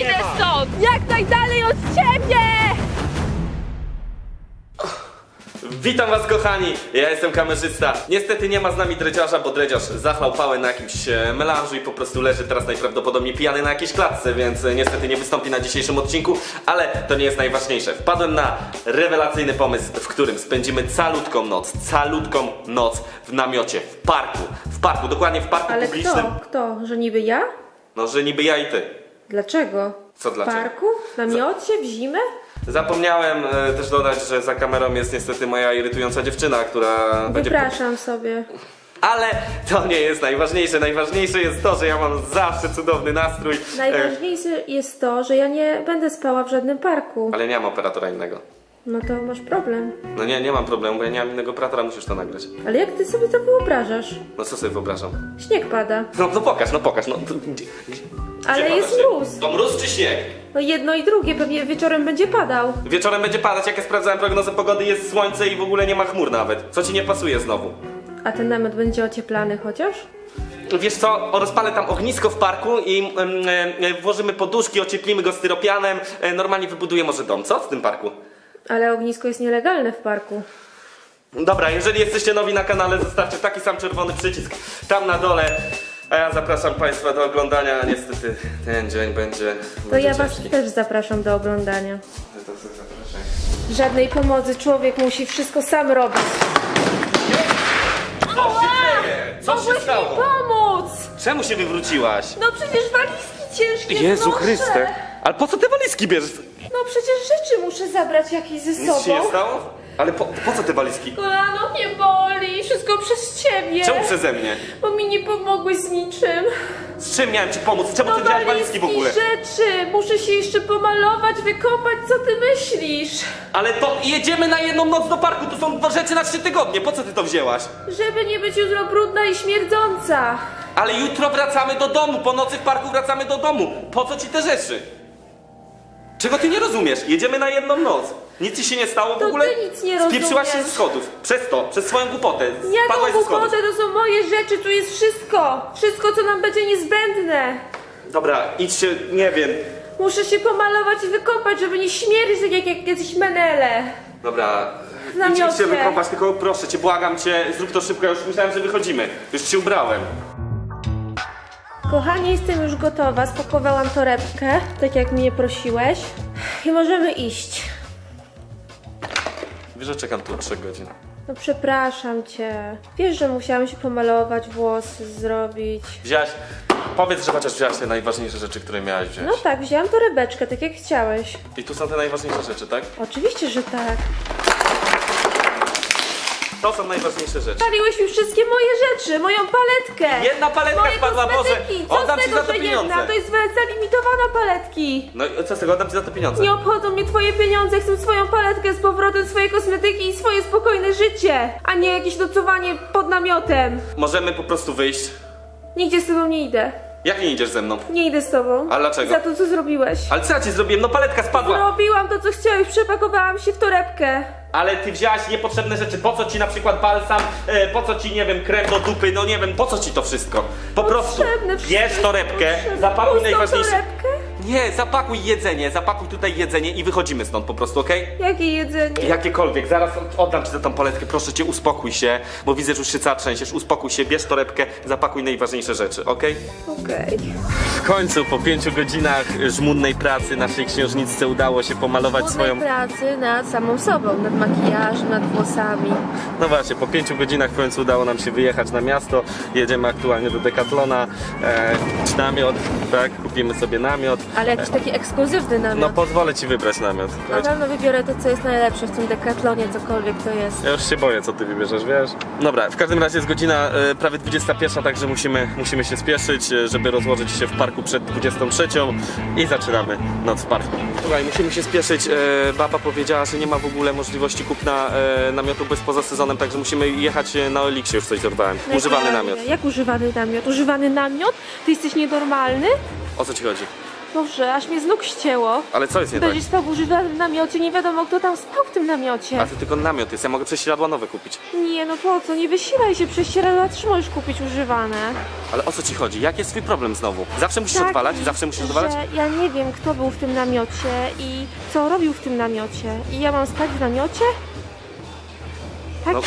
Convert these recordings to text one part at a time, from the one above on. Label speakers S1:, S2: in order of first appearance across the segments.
S1: Idę
S2: mam.
S1: stąd! Jak najdalej od ciebie!
S2: Witam was kochani, ja jestem kamerzysta. Niestety nie ma z nami dredziarza, bo dredziarz zachlał pałę na jakimś e, melanżu i po prostu leży teraz najprawdopodobniej pijany na jakiejś klatce, więc e, niestety nie wystąpi na dzisiejszym odcinku, ale to nie jest najważniejsze. Wpadłem na rewelacyjny pomysł, w którym spędzimy calutką noc, calutką noc w namiocie, w parku, w parku, dokładnie w parku
S3: Ale
S2: publicznym.
S3: kto? Kto? Że niby ja?
S2: No, że niby ja i ty.
S3: Dlaczego?
S2: Co
S3: W
S2: dlaczego?
S3: parku? W namiocie? W zimę?
S2: Zapomniałem e, też dodać, że za kamerą jest niestety moja irytująca dziewczyna, która będzie...
S3: Wypraszam sobie.
S2: Ale to nie jest najważniejsze. Najważniejsze jest to, że ja mam zawsze cudowny nastrój. E,
S3: Najważniejsze jest to, że ja nie będę spała w żadnym parku.
S2: ale nie mam operatora innego.
S3: No to masz problem.
S2: No nie, nie mam problemu, bo ja nie mam innego operatora, musisz to nagrać.
S3: Ale jak ty sobie to wyobrażasz?
S2: No co sobie wyobrażam?
S3: Śnieg pada.
S2: No, no pokaż, no pokaż. No, to- gdzie- gdzie-
S3: Ale
S2: gdzie
S3: jest
S2: pada śnieg?
S3: mróz.
S2: To mróz czy śnieg?
S3: No jedno i drugie, pewnie wieczorem będzie padał.
S2: Wieczorem będzie padać, jak ja sprawdzałem prognozę pogody, jest słońce i w ogóle nie ma chmur nawet. Co ci nie pasuje znowu?
S3: A ten namiot będzie ocieplany chociaż?
S2: Wiesz co, rozpalę tam ognisko w parku i em, e, włożymy poduszki, ocieplimy go styropianem, e, normalnie wybuduję może dom, co w tym parku?
S3: Ale ognisko jest nielegalne w parku.
S2: Dobra, jeżeli jesteście nowi na kanale, zostawcie taki sam czerwony przycisk tam na dole. A ja zapraszam Państwa do oglądania. Niestety ten dzień będzie.
S3: To
S2: będzie
S3: ja was
S2: ciężki.
S3: też zapraszam do oglądania.
S2: To- to zapraszam.
S3: Żadnej pomocy, człowiek musi wszystko sam robić.
S2: Co się dzieje? Co się
S3: Mogłeś mi
S2: stało?
S3: pomóc!
S2: Czemu się wywróciłaś?
S3: No przecież walizki ciężkie
S2: Jezu
S3: znoszę.
S2: Chryste! Ale po co te walizki bierzesz?
S3: No przecież rzeczy muszę zabrać jakieś ze
S2: Nic się nie
S3: sobą.
S2: stało? Ale po, po co te walizki?
S3: Kolano mnie boli, wszystko przez ciebie.
S2: Czemu przeze mnie?
S3: Bo mi nie pomogłeś z niczym.
S2: Z czym miałem ci pomóc? Czemu
S3: No
S2: ty wziąłeś walizki w ogóle?
S3: rzeczy, muszę się jeszcze pomalować, wykąpać, co ty myślisz?
S2: Ale to jedziemy na jedną noc do parku, to są dwa rzeczy na trzy tygodnie. Po co ty to wzięłaś?
S3: Żeby nie być jutro brudna i śmierdząca.
S2: Ale jutro wracamy do domu, po nocy w parku wracamy do domu. Po co ci te rzeczy? Czego ty nie rozumiesz? Jedziemy na jedną noc. Nic ci się nie stało w
S3: To
S2: ogóle?
S3: ty nic nie
S2: Spieprzyłaś się
S3: rozumiesz.
S2: ze schodów. Przez to, przez swoją głupotę.
S3: Jaką
S2: Spadłaś ze schodów.
S3: głupotę, to są moje rzeczy, tu jest wszystko. Wszystko, co nam będzie niezbędne.
S2: Dobra, idź się, nie wiem.
S3: Muszę się pomalować i wykąpać, żeby nie śmierdzić tak jak, jak jacyś menele.
S2: Dobra, idź
S3: namiocie.
S2: się wykąpać, tylko proszę cię, błagam cię, zrób to szybko, ja już myślałem, że wychodzimy. Już się ubrałem.
S3: Kochanie, jestem już gotowa. Spakowałam torebkę, tak jak mnie prosiłeś. I możemy iść.
S2: Wiesz, że czekam tu od 3 godzin.
S3: No przepraszam cię. Wiesz, że musiałam się pomalować, włosy zrobić.
S2: Wziąłaś, powiedz, że chociaż wziąłaś te najważniejsze rzeczy, które miałaś wziąć.
S3: No tak, wzięłam torebeczkę, tak jak chciałeś.
S2: I tu są te najważniejsze rzeczy, tak?
S3: Oczywiście, że tak.
S2: To są najważniejsze rzeczy.
S3: Paliłeś mi wszystkie moje rzeczy, moją paletkę.
S2: Jedna paletka
S3: moje
S2: spadła, Boże!
S3: kosmetyki. Co
S2: Oddam
S3: z
S2: ci
S3: tego,
S2: za to
S3: że
S2: pieniądze!
S3: jedna? To jest zalimitowana paletki.
S2: No i co z tego, oddam ci za to pieniądze.
S3: Nie obchodzą mnie twoje pieniądze, chcę swoją paletkę z powrotem, swoje kosmetyki i swoje spokojne życie, a nie jakieś nocowanie pod namiotem.
S2: Możemy po prostu wyjść.
S3: Nigdzie z tobą nie idę.
S2: Jak nie idziesz ze mną?
S3: Nie idę z tobą.
S2: A dlaczego?
S3: Za to, co zrobiłeś.
S2: Ale co ja ci zrobiłem? No paletka spadła!
S3: Zrobiłam to, co chciałeś, przepakowałam się w torebkę.
S2: Ale ty wzięłaś niepotrzebne rzeczy. Po co ci na przykład balsam? E, po co ci, nie wiem, krem do dupy? No nie wiem, po co ci to wszystko? Po prostu
S3: Potrzebne
S2: bierz
S3: wszystko,
S2: torebkę,
S3: potrzebne.
S2: zapakuj
S3: Pustą
S2: najważniejsze.
S3: torebkę?
S2: Nie, zapakuj jedzenie, zapakuj tutaj jedzenie i wychodzimy stąd po prostu, okej?
S3: Jakie jedzenie?
S2: Jakiekolwiek, zaraz oddam ci za tą paletkę, proszę cię, uspokój się, bo widzę, że już się cała trzęsiesz, uspokój się, bierz torebkę, zapakuj najważniejsze rzeczy, okej?
S3: Okej.
S2: W końcu, po pięciu godzinach żmudnej pracy naszej księżniczce udało się pomalować swoją...
S3: pracy nad samą sobą, nad makijażem, nad włosami.
S2: No właśnie, po pięciu godzinach w końcu udało nam się wyjechać na miasto, jedziemy aktualnie do Decathlona, e, kupić namiot, tak, kupimy sobie namiot.
S3: Ale jakiś taki ekskluzywny namiot.
S2: No pozwolę ci wybrać namiot.
S3: Na pewno wybiorę to, co jest najlepsze w tym dekatlonie, cokolwiek to jest.
S2: Ja już się boję, co ty wybierzesz, wiesz? Dobra, w każdym razie jest godzina e, prawie 21, także musimy, musimy się spieszyć, e, żeby rozłożyć się w parku przed 23 i zaczynamy noc w parku. Słuchaj, musimy się spieszyć. E, baba powiedziała, że nie ma w ogóle możliwości kupna e, namiotu bez poza sezonem, także musimy jechać e, na Eliksie, już coś dorwałem. Używany namiot.
S3: Jak używany namiot? Używany namiot? Ty jesteś nienormalny?
S2: O co ci chodzi?
S3: Boże, aż mnie z nóg ścięło.
S2: Ale co jest nie tak?
S3: Będziesz spał w używanym namiocie, nie wiadomo kto tam spał w tym namiocie.
S2: A to tylko namiot jest, ja mogę prześcieradła nowe kupić.
S3: Nie, no po co, nie wysilaj się, prześcieradła też możesz kupić używane.
S2: Ale o co ci chodzi? Jaki jest twój problem znowu? Zawsze musisz
S3: Tak,
S2: odwalać? Zawsze musisz odwalać?
S3: Że ja nie wiem, kto był w tym namiocie i co robił w tym namiocie. I ja mam spać w namiocie? Tak?
S2: No,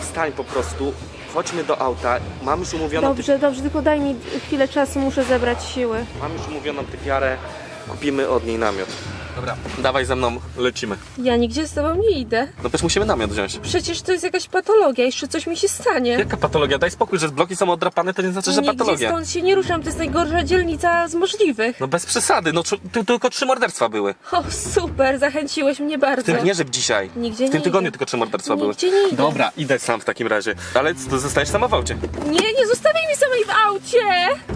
S2: wstań po prostu, chodźmy do auta, mam już umówioną, ty...
S3: Dobrze, dobrze, tylko daj mi chwilę czasu, muszę zebrać siły.
S2: mam już umówioną typiarę, kupimy od niej namiot. Dobra, dawaj ze mną, lecimy.
S3: Ja nigdzie z tobą nie idę.
S2: No też musimy namiot wziąć.
S3: Przecież to jest jakaś patologia, jeszcze coś mi się stanie.
S2: Jaka patologia? Daj spokój, że bloki są odrapane, to nie znaczy, że
S3: Nigdzie
S2: patologia.
S3: stąd się nie ruszam, to jest najgorsza dzielnica z możliwych.
S2: No bez przesady, no tu tylko trzy morderstwa były.
S3: O, super, zachęciłeś mnie bardzo.
S2: Tym, nie, że dzisiaj.
S3: Nigdzie
S2: w tym
S3: nie
S2: tygodniu
S3: idę.
S2: tylko trzy morderstwa były.
S3: Nigdzie nie idę.
S2: Dobra, idę sam w takim razie. Ale to zostaniesz sama w aucie.
S3: Nie, nie zostawiaj mnie samej w aucie!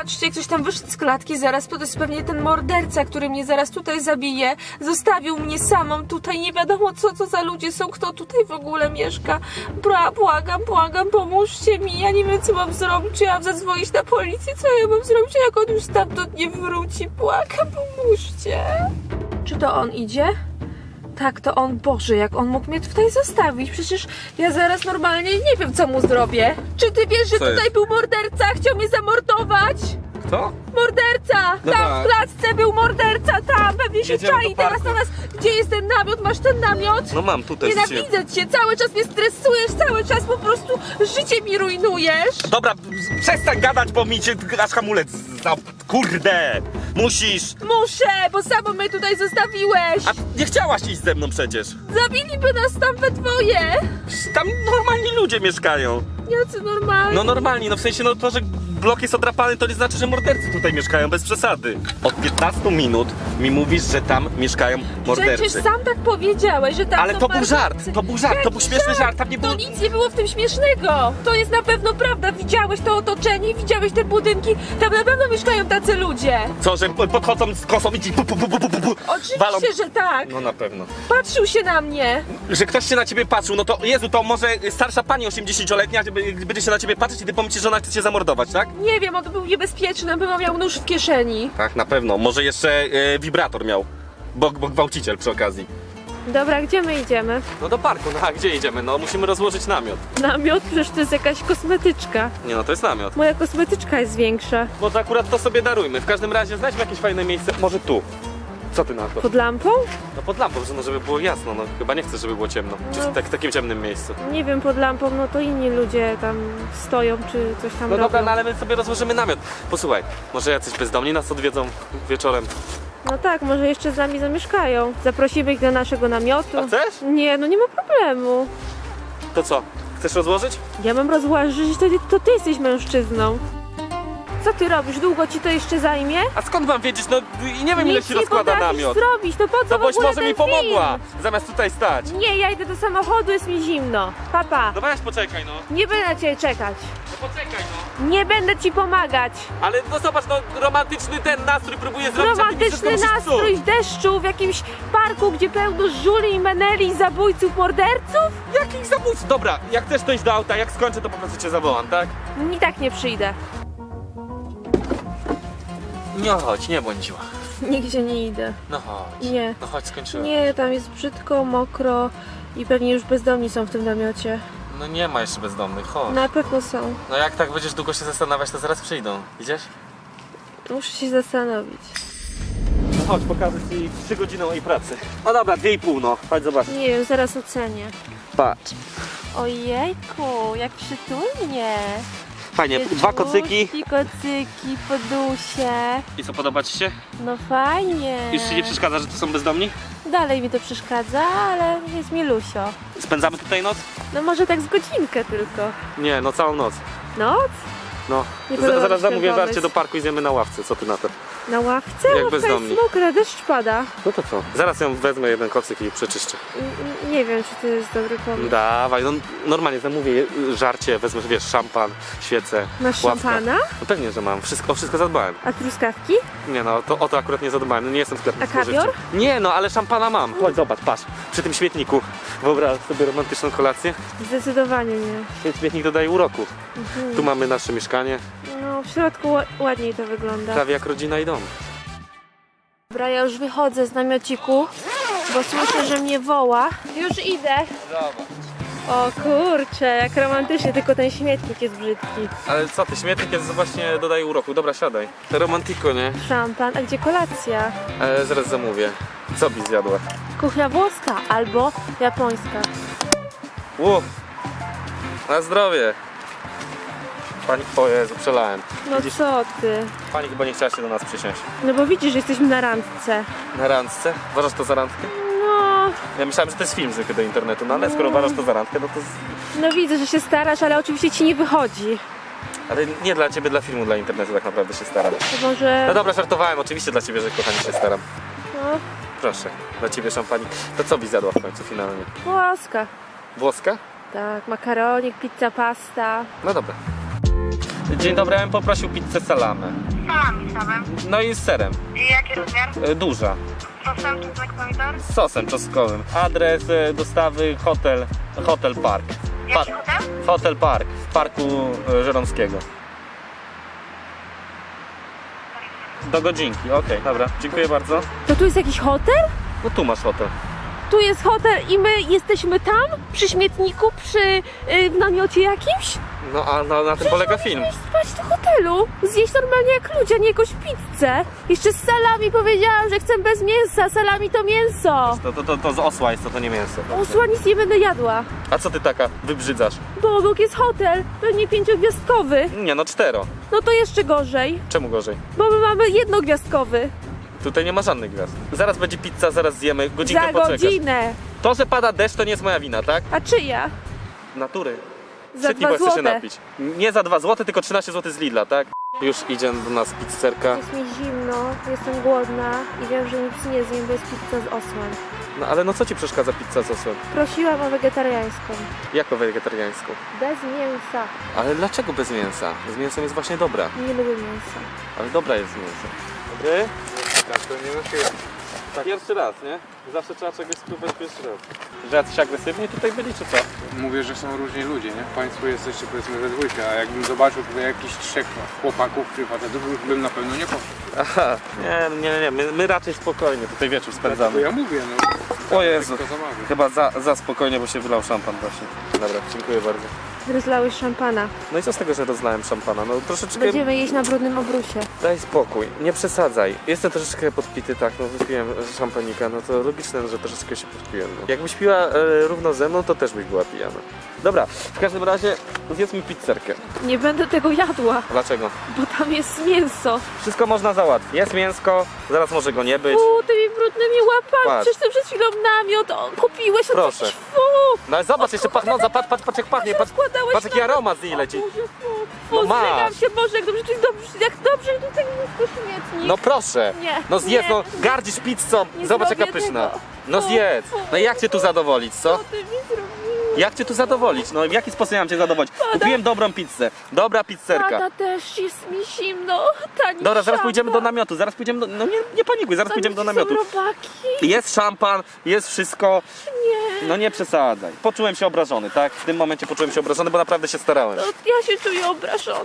S3: Patrzcie, ktoś tam wyszedł z klatki zaraz, to jest pewnie ten morderca, który mnie zaraz tutaj zabije. Zostawił mnie samą tutaj, nie wiadomo co to za ludzie są, kto tutaj w ogóle mieszka. Bra, błagam, błagam, pomóżcie mi, ja nie wiem co mam zrobić, ja mam zadzwonić na policję, co ja mam zrobić, jak on już stamtąd nie wróci, błagam, pomóżcie. Czy to on idzie? Tak, to on, Boże, jak on mógł mnie tutaj zostawić? Przecież ja zaraz normalnie nie wiem, co mu zrobię. Czy ty wiesz, że
S2: Co
S3: tutaj
S2: jest?
S3: był morderca? Chciał mnie zamordować?
S2: Kto?
S3: Morderca!
S2: No
S3: tam
S2: tak.
S3: w klatce był morderca, tam! Pewnie się
S2: Jedziemy
S3: czai
S2: do
S3: teraz na nas. Gdzie jest ten namiot? Masz ten namiot?
S2: No mam tutaj rzuciłem.
S3: Nienawidzę cię, cały czas mnie stresujesz, cały czas po prostu życie mi rujnujesz.
S2: Dobra, przestań gadać, bo mi cię aż hamulec za... Kurde! Musisz!
S3: Muszę, bo samo mnie tutaj zostawiłeś.
S2: A nie chciałaś iść ze mną przecież.
S3: Zabiliby nas tam we dwoje.
S2: Tam normalni ludzie mieszkają.
S3: Jacy normalni.
S2: No normalni, no w sensie no to, że blok jest odrapany, to nie znaczy, że mordercy tutaj mieszkają, bez przesady. Od 15 minut mi mówisz, że tam mieszkają mordercy.
S3: Przecież sam tak powiedziałeś, że tam
S2: Ale
S3: są
S2: to był
S3: mordercy.
S2: żart, to był żart, to
S3: Jaki
S2: był śmieszny żart, tam nie było...
S3: To nic nie było w tym śmiesznego. To jest na pewno prawda. Widziałeś to otoczenie, widziałeś te budynki. Tam na pewno mieszkają tacy ludzie.
S2: Co, że podchodzą z kosą i ci pu, pu, pu, pu, pu, pu,
S3: Oczywiście,
S2: walą.
S3: że tak.
S2: No na pewno.
S3: Patrzył się na mnie.
S2: Że ktoś się na ciebie patrzył, no to Jezu, to może starsza pani 80-letnia żeby- będzie się na ciebie patrzeć i ty pomyślisz, że ona chce cię zamordować, tak?
S3: Nie wiem, on był niebezpieczny, chyba miał nóż w kieszeni.
S2: Tak, na pewno. Może jeszcze e, wibrator miał. Bo, bo gwałciciel przy okazji.
S3: Dobra, gdzie my idziemy?
S2: No do parku, no a gdzie idziemy? No musimy rozłożyć namiot.
S3: Namiot, przecież to jest jakaś kosmetyczka.
S2: Nie no, to jest namiot.
S3: Moja kosmetyczka jest większa.
S2: Może akurat to sobie darujmy. W każdym razie znajdźmy jakieś fajne miejsce. Może tu. Co ty na to?
S3: Pod lampą?
S2: No pod lampą, no, żeby było jasno. No chyba nie chcę, żeby było ciemno. Czy
S3: No.
S2: w tak, takim ciemnym miejscu.
S3: Nie wiem, pod lampą, no to inni ludzie tam stoją, czy coś tam
S2: No
S3: robią.
S2: dobra, no ale my sobie rozłożymy namiot. Posłuchaj, może jacyś bezdomni nas odwiedzą wieczorem.
S3: No tak, może jeszcze z nami zamieszkają. Zaprosimy ich do naszego namiotu.
S2: A chcesz?
S3: Nie, no nie ma problemu.
S2: To co? Chcesz rozłożyć?
S3: Ja mam rozłożyć, to, to ty jesteś mężczyzną. Co ty robisz? Długo ci to jeszcze zajmie?
S2: A skąd mam wiedzieć? No i nie wiem ile
S3: Nic
S2: się
S3: nie
S2: rozkłada
S3: potrafisz
S2: namiot.
S3: zrobić, to po co
S2: No
S3: w
S2: boś
S3: ogóle
S2: może
S3: ten
S2: mi pomogła, zamiast tutaj stać.
S3: Nie, ja idę do samochodu, jest mi zimno. Papa,
S2: No weź poczekaj no.
S3: nie będę cię czekać.
S2: No poczekaj no.
S3: Nie będę ci pomagać.
S2: Ale no zobacz, no romantyczny ten nastrój próbuję zrobić, a ty mi wszystko
S3: Romantyczny
S2: musisz
S3: nastrój
S2: psuć.
S3: w deszczu w jakimś parku, gdzie pełno żuli, meneli, zabójców, morderców?
S2: Jakich zabójców? Dobra, jak chcesz to iść do auta, jak skończę to po prostu cię zawołam, tak?
S3: I tak nie przyjdę.
S2: Nie chodź, nie bądź dziła.
S3: Nigdzie nie idę.
S2: No chodź.
S3: Nie.
S2: No chodź, skończyłem.
S3: Nie, tam jest brzydko, mokro i pewnie już bezdomni są w tym namiocie.
S2: No nie ma jeszcze bezdomnych, chodź.
S3: Na pewno są.
S2: No jak tak będziesz długo się zastanawiać, to zaraz przyjdą. Idziesz?
S3: Muszę się zastanowić.
S2: No chodź, pokażę ci 3 godziny mojej pracy. No dobra, 2,5 no. Chodź zobacz.
S3: Nie wiem, zaraz ocenię.
S2: Patrz.
S3: Ojejku, jak przytulnie.
S2: Fajnie, dwa kocyki.
S3: Pieczuszki, kocyki, podusie.
S2: I co, podoba ci się?
S3: No fajnie.
S2: Już ci nie przeszkadza, że to są bezdomni?
S3: Dalej mi to przeszkadza, ale jest mi lusio.
S2: Spędzamy tutaj noc?
S3: No może tak z godzinkę tylko.
S2: Nie, no całą noc.
S3: Noc?
S2: No.
S3: Nie
S2: Z-
S3: podoba mi
S2: zaraz
S3: ten
S2: zamówię
S3: pomysł.
S2: żarcie do parku i zjemy na ławce. Co ty na to?
S3: Na ławce?
S2: Jak
S3: Ławka
S2: bezdomni.
S3: jest mokra, deszcz pada.
S2: No to co? Zaraz ją wezmę jeden kocyk i przeczyszczę.
S3: N- Nie wiem, czy to jest dobry pomysł.
S2: Dawaj, no normalnie zamówię je- żarcie, wezmę, wiesz, szampan, świecę,
S3: Masz
S2: ławkę.
S3: szampana?
S2: No pewnie, że mam. Wszystko, o wszystko zadbałem.
S3: A truskawki?
S2: Nie no, to, o to akurat nie zadbałem. No, nie jestem sklepem
S3: A kawior?
S2: spożywczym. Nie no, ale szampana mam. Chodź, zobacz, patrz. Przy tym śmietniku. Wyobraź sobie romantyczną kolację.
S3: Zdecydowanie nie.
S2: Ten śmietnik dodaje uroku.
S3: Mhm.
S2: Tu mamy nasze mieszkanie.
S3: No w środku ła- ładniej to wygląda.
S2: Prawie jak rodzina i dom.
S3: Dobra, ja już wychodzę z namiociku, bo słyszę, że mnie woła. Już idę. O kurczę, jak romantycznie, tylko ten śmietnik jest brzydki.
S2: Ale co ty, śmietnik jest właśnie dodaje uroku. Dobra, siadaj. Romantiko, nie?
S3: Szampan, a gdzie kolacja?
S2: E, zaraz zamówię. Co byś zjadła?
S3: Kuchnia włoska albo japońska.
S2: Ło! Na zdrowie! Pani, o Jezu, przelałem.
S3: No
S2: Widzisz?
S3: co ty?
S2: Pani chyba nie chciała się do nas przysiąść.
S3: No bo widzisz, że jesteśmy na randce.
S2: Na randce? Uważasz to za randkę?
S3: No,
S2: Ja myślałem, że to jest film zwykły do internetu, no ale skoro uważasz to za randkę, no to... z-
S3: no widzę, że się starasz, ale oczywiście ci nie wychodzi.
S2: Ale nie dla ciebie, dla filmu, dla internetu tak naprawdę się staram.
S3: To może...
S2: No dobra, żartowałem, oczywiście dla ciebie, że kochani się staram.
S3: No,
S2: Proszę, dla ciebie szampani. To co byś zjadła w końcu finalnie?
S3: włoska.
S2: Włoska?
S3: Tak, makaronik, pizza, pasta.
S2: No dobra. Dzień dobry, ja bym poprosił pizzę salame.
S4: Salami samym.
S2: No i z serem.
S4: I jaki rozmiar?
S2: E, Duża.
S4: Sosem czy znak pomidor?
S2: Z sosem czosnkowym. Adres e, dostawy hotel, hotel Park.
S4: Jaki hotel?
S2: Hotel Park w Parku e, Żeromskiego. Do godzinki, okej, dobra, dziękuję bardzo.
S3: To tu jest jakiś hotel?
S2: No tu masz hotel.
S3: Tu jest hotel i my jesteśmy tam? Przy śmietniku? Przy... Yy, w namiocie jakimś?
S2: No a na, na tym polega film.
S3: Spać do hotelu? Zjeść normalnie jak ludzie, a nie jakąś pizzę? Jeszcze z salami powiedziałam, że chcę bez mięsa. Salami to mięso.
S2: To, to, to, to z osła jest, to, to nie mięso.
S3: Usła nic nie będę jadła.
S2: A co ty taka wybrzydzasz?
S3: Bo obok jest hotel, pewnie pięciogwiazdkowy.
S2: Nie no, cztero.
S3: No to jeszcze gorzej,
S2: Czemu gorzej?
S3: bo my mamy jednogwiazdkowy.
S2: Tutaj nie ma żadnych gwiazd. Zaraz będzie pizza, zaraz zjemy, godzinkę
S3: Za
S2: poczekasz.
S3: godzinę.
S2: To, że pada deszcz, to nie jest moja wina, tak?
S3: A czyja?
S2: Natury.
S3: Za dwa
S2: bo chcę się
S3: złote.
S2: napić. Nie za 2 zł, tylko 13 zł z Lidla, tak? Już idzie do nas pizzerka.
S3: Jest mi zimno, jestem głodna i wiem, że nic nie zjem, bo jest pizza z osłem.
S2: No ale no co ci przeszkadza pizza z osłem?
S3: Prosiłam o wegetariańską.
S2: Jako wegetariańską.
S3: Bez mięsa.
S2: Ale dlaczego bez mięsa? Z mięsem jest właśnie dobra.
S3: Nie lubię mięsa.
S2: Ale dobra jest mięso. Dobry? Tak, to nie na tak. Pierwszy raz, nie? Zawsze trzeba czegoś spróbować pierwszy raz. Że jacyś agresywni tutaj byli, czy co?
S5: Mówię, że są różni ludzie, nie? Państwo jesteście powiedzmy we dwójkę, a jakbym zobaczył tutaj jakichś trzech chłopaków czy facetów, już bym na pewno nie poszedł.
S2: Aha, nie, nie, nie, my, my raczej spokojnie tutaj wieczór
S5: To
S2: spędzamy.
S5: ja mówię, no.
S2: O Jezu.
S5: Zabawy.
S2: Chyba za, za spokojnie, bo się wylał szampan właśnie. Dobra, dziękuję bardzo.
S3: Rozlałeś szampana.
S2: No i co z tego, że rozlałem szampana? No troszeczkę...
S3: Będziemy jeść na brudnym obrusie.
S2: Daj spokój, nie przesadzaj. Jestem troszeczkę podpity, tak, no wypiłem szampanika, no to logiczne, że troszeczkę się podpiłem. No. Jakbyś piła e, równo ze mną, to też byś była pijana. Dobra, w każdym razie zjedz mi pizzerkę.
S3: Nie będę tego jadła,
S2: Dlaczego?
S3: bo tam jest mięso.
S2: Wszystko można załatwić. Jest mięsko, zaraz może go nie być.
S3: U, tymi brudnymi łapami.
S2: Patrz.
S3: Przecież ty przed chwilą namiot o, kupiłeś. to
S2: Proszę.
S3: jakiś Fu.
S2: No ale zobacz, jeszcze pach, no patrz, patrz, patrz jak pachnie, patrz,
S3: Rozkładałeś
S2: patrz jaki aromat z niej leci.
S3: O Boże, fu,
S2: No masz.
S3: się, Boże, jak dobrze, dobrze, jak dobrze, że tutaj jest śmietnik.
S2: No proszę,
S3: Nie,
S2: no zjedz,
S3: nie.
S2: no gardzisz pizzą,
S3: Nie
S2: zobacz jaka
S3: zrobię
S2: pyszna.
S3: tego.
S2: No
S3: Fu,
S2: zjedz,
S3: fu.
S2: no i jak cię tu zadowolić, co?
S3: Co ty mi?
S2: Jak cię tu zadowolić? No w jaki sposób ja mam cię zadowolić? Kupiłem dobrą pizzę, dobra pizzerka.
S3: Tata też jest mi zimno. Tani
S2: Dobra, zaraz pójdziemy do namiotu, zaraz pójdziemy do... No nie, nie panikuj, zaraz pójdziemy do namiotu.
S3: robaki.
S2: Jest szampan, jest wszystko.
S3: Nie.
S2: No nie przesadzaj. Poczułem się obrażony, tak? W tym momencie poczułem się obrażony, bo naprawdę się starałem.
S3: No, ja się czuję obrażona.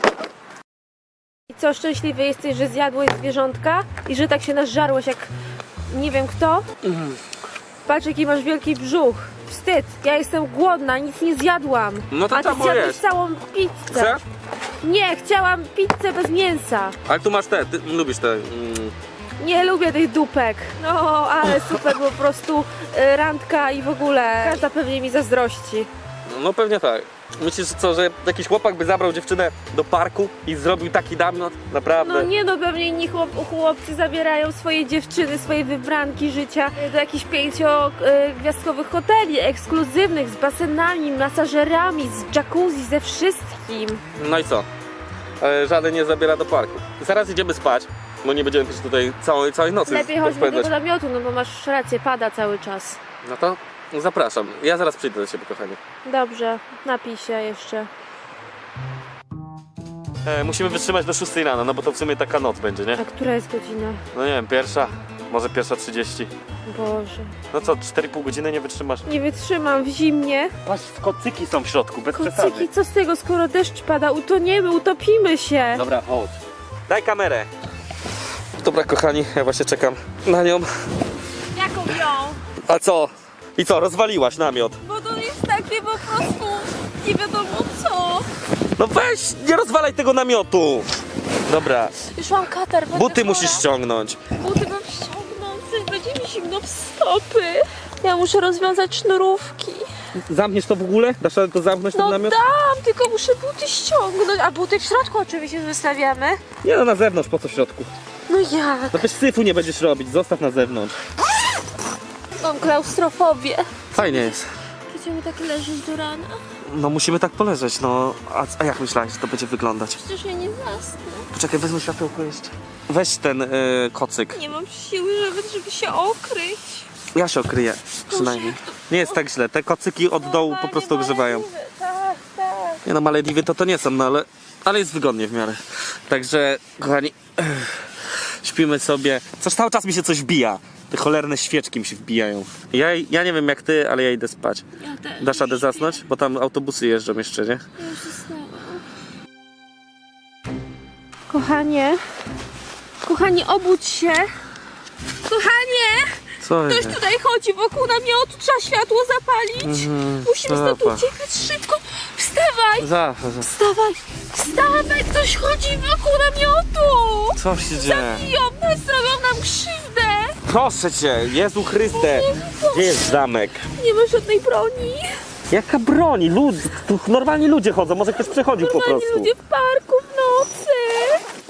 S3: I co, szczęśliwy jesteś, że zjadłeś zwierzątka i że tak się nażarłeś jak nie wiem kto? Patrz jaki masz wielki brzuch. Wstyd, ja jestem głodna, nic nie zjadłam.
S2: No to
S3: A ty
S2: tam
S3: zjadłeś
S2: jest.
S3: całą pizzę.
S2: Chcesz?
S3: Nie, chciałam pizzę bez mięsa.
S2: Ale tu masz te, ty lubisz te... Mm,
S3: Nie lubię tych dupek. No, ale super po prostu y, randka i w ogóle. Każda pewnie mi zazdrości.
S2: No pewnie tak. Myślisz co, że jakiś chłopak by zabrał dziewczynę do parku i zrobił taki namiot? Naprawdę?
S3: No nie no, pewnie inni chłop, chłopcy zabierają swoje dziewczyny, swoje wybranki życia do jakichś pięciogwiazdkowych hoteli ekskluzywnych z basenami, masażerami, z jacuzzi, ze wszystkim.
S2: No i co? E, żaden nie zabiera do parku. Zaraz idziemy spać, bo nie będziemy też tutaj całej, całej nocy
S3: Lepiej chodź do namiotu, no bo masz rację, pada cały czas.
S2: No to zapraszam. Ja zaraz przyjdę do ciebie, kochanie.
S3: Dobrze, napij się jeszcze.
S2: E, musimy wytrzymać do 6 rano, no bo to w sumie taka noc będzie, nie?
S3: A która jest godzina?
S2: No nie wiem, pierwsza. Może pierwsza 30.
S3: Boże.
S2: No co, 4,5 godziny nie wytrzymasz?
S3: Nie wytrzymam w zimnie.
S2: Patrz, kocyki są w środku, bez
S3: Kocyki, co z tego, skoro deszcz pada? Utoniemy, utopimy się.
S2: Dobra, chodź. Daj kamerę. Dobra, kochani, ja właśnie czekam na nią.
S3: Jaką ją?
S2: A co? I co, rozwaliłaś namiot?
S3: Bo to jest takie po prostu nie wiadomo co.
S2: No weź, nie rozwalaj tego namiotu! Dobra,
S3: Już mam katar. będę
S2: buty
S3: chora.
S2: musisz ściągnąć.
S3: Buty mam ściągnąć, będzie mi zimno w stopy. Ja muszę rozwiązać sznurówki.
S2: Zamkniesz to w ogóle? Dasz radę to zamknąć
S3: No
S2: ten namiot?
S3: dam, tylko muszę buty ściągnąć. A buty w środku oczywiście wystawiamy.
S2: Nie no, na zewnątrz, po co w środku?
S3: No jak?
S2: No przecież syfu nie będziesz robić, zostaw na zewnątrz.
S3: Mam klaustrofobię.
S2: Fajnie jest.
S3: Będziemy tak leżeć do rana.
S2: No musimy tak poleżeć, no. A, a jak myślałeś, że to będzie wyglądać?
S3: Przecież ja nie zasnę.
S2: Poczekaj, wezmę światełko jeszcze. Weź ten y, kocyk.
S3: Nie mam siły nawet, żeby się okryć.
S2: Ja się okryję, przynajmniej. Nie jest tak źle, te kocyki od dołu po prostu ogrzewają.
S3: Tak, tak.
S2: Nie no, Malediwy to to nie są, no ale, ale jest wygodnie w miarę. Także, kochani, śpimy sobie. Coś cały czas mi się coś wbija. Te cholerne świeczki mi się wbijają. Ja, ja nie wiem jak ty, ale ja idę spać.
S3: Ja też.
S2: Dasz radę zasnąć? Bo tam autobusy jeżdżą jeszcze, nie?
S3: Ja już zasnęłam. Kochanie. Kochanie, obudź się. Kochanie!
S2: Co
S3: Ktoś
S2: jest?
S3: tutaj chodzi wokół namiotu, trzeba światło zapalić. Musimy stąd uciekać szybko. Wstawaj!
S2: Za, za.
S3: Wstawaj! Wstawaj! Ktoś chodzi wokół namiotu!
S2: Co się dzieje?
S3: Zabiją nas, zrobią nam krzywdę!
S2: Proszę cię, Jezu Chryste! Gdzie jest zamek?
S3: Nie ma żadnej broni.
S2: Jaka broń? Lud, tu normalni ludzie chodzą, może ktoś przechodził po
S3: Normalni
S2: prostu.
S3: ludzie w parku w nocy.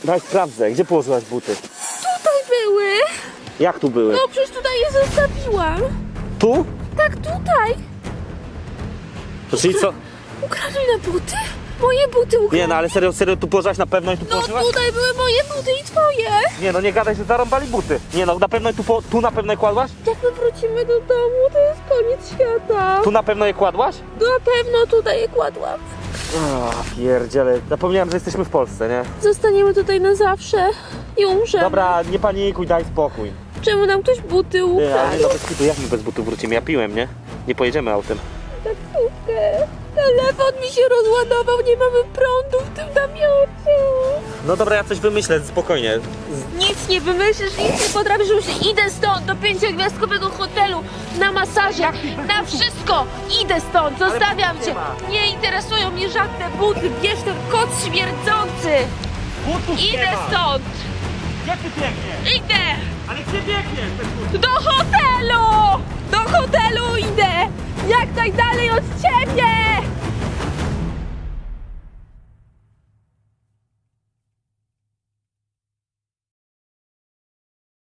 S2: Daj sprawdzę, gdzie położyłaś buty?
S3: Tutaj były.
S2: Jak tu były?
S3: No przecież tutaj je zostawiłam.
S2: Tu?
S3: Tak, tutaj.
S2: To czyli co?
S3: Ukradli na buty? Moje buty ukradli.
S2: Nie no, ale serio, serio tu położyłaś na pewno i tu
S3: No
S2: położyłaś?
S3: tutaj były moje buty i twoje.
S2: Nie no, nie gadaj, że zarąbali buty. Nie no, na pewno tu, po, tu na pewno je kładłaś?
S3: Jak my wrócimy do domu, to jest koniec świata.
S2: Tu na pewno je kładłaś?
S3: Na pewno tutaj je kładłam.
S2: O, pierdziele, zapomniałem, że jesteśmy w Polsce, nie?
S3: Zostaniemy tutaj na zawsze i umrzemy.
S2: Dobra, nie panikuj, daj spokój.
S3: Czemu nam ktoś buty
S2: Nie, ale nie
S3: ukradł?
S2: no, bez kitu, jak my bez butów wrócimy? Ja piłem, nie? Nie pojedziemy autem.
S3: Telefon mi się rozładował, nie mamy prądu w tym namiocie.
S2: No dobra, ja coś wymyślę, spokojnie.
S3: Nic nie wymyślisz, nic nie potrafisz, już idę stąd do pięciogwiazdkowego hotelu, na masaże, na wszystko. Idę stąd, zostawiam
S2: butów
S3: cię.
S2: nie ma.
S3: Nie interesują mnie żadne buty, bierz ten kot śmierdzący.
S2: Butów
S3: Idę stąd,
S2: Jak ty biegniesz?
S3: idę.
S2: Ale gdzie biegniesz bez?
S3: Do hotelu! Do hotelu idę! Jak najdalej od ciebie!